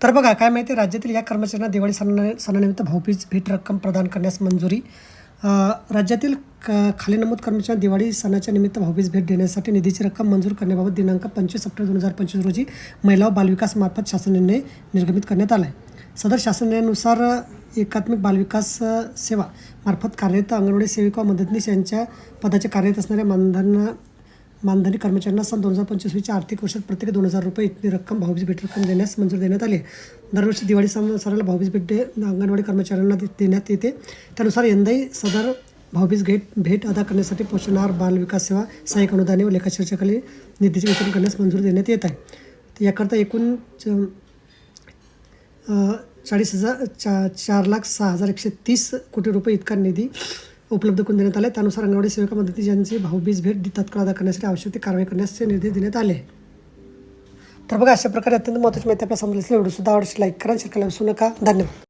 तर बघा काय माहिती आहे, राज्यातील या कर्मचाऱ्यांना दिवाळी सणा सणानिमित्त भाऊबीज भेट रक्कम प्रदान करण्यास मंजुरी. राज्यातील क खाली नमूद कर्मचाऱ्यांना दिवाळी सणाच्या निमित्त भाऊबीज भेट देण्यासाठी निधीची रक्कम मंजूर करण्याबाबत दिनांक पंचवीस सप्टेंबर दोन हजार पंचवीस रोजी महिला व बालविकास मार्फत शासन निर्णय निर्गमित करण्यात आला आहे सदर शासन निर्णयानुसार एकात्मिक बालविकास सेवा मार्फत कार्यरत अंगणवाडी सेविका व मदतनीस यांच्या पदाचे कार्यरत असणाऱ्या मानधन मानधनी कर्मचाऱ्यांना सन दोन हजार पंचवीसच्या आर्थिक वर्षात प्रत्येक दोन हजार रुपये इतकी रक्कम भाऊबीज भेट रक्कम देण्यास मंजूर देण्यात आली दरवर्षी दिवाळी सण सणाला भाऊबीज भेट दे अंगणवाडी कर्मचाऱ्यांना दे- देण्यात येते. त्यानुसार यंदाही सदर भाऊबीज भेट भेट अदा करण्यासाठी पोषण आहार बाल विकास सेवा सहाय्यक अनुदाने व लेखाचर्चेखाली निधीचे वितरण करण्यास मंजुरी देण्यात येत आहे. याकरता एकूण च- चाळीस हजार चा चार लाख सहा हजार एकशे तीस कोटी रुपये इतका निधी उपलब्ध करून देण्यात आले. त्यानुसार अंगणवाडी सेविका मदती यांची भाऊबीज भेट तत्काळ अदा करण्यासाठी आवश्यक ती कारवाई करण्याचे निर्देश देण्यात आले. तर बघा अशा प्रकारे अत्यंत महत्त्वाची माहिती आपल्याला समजली असेल. सुद्धा आवडशी लाईक करा शेअर करायला विसरू नका. धन्यवाद.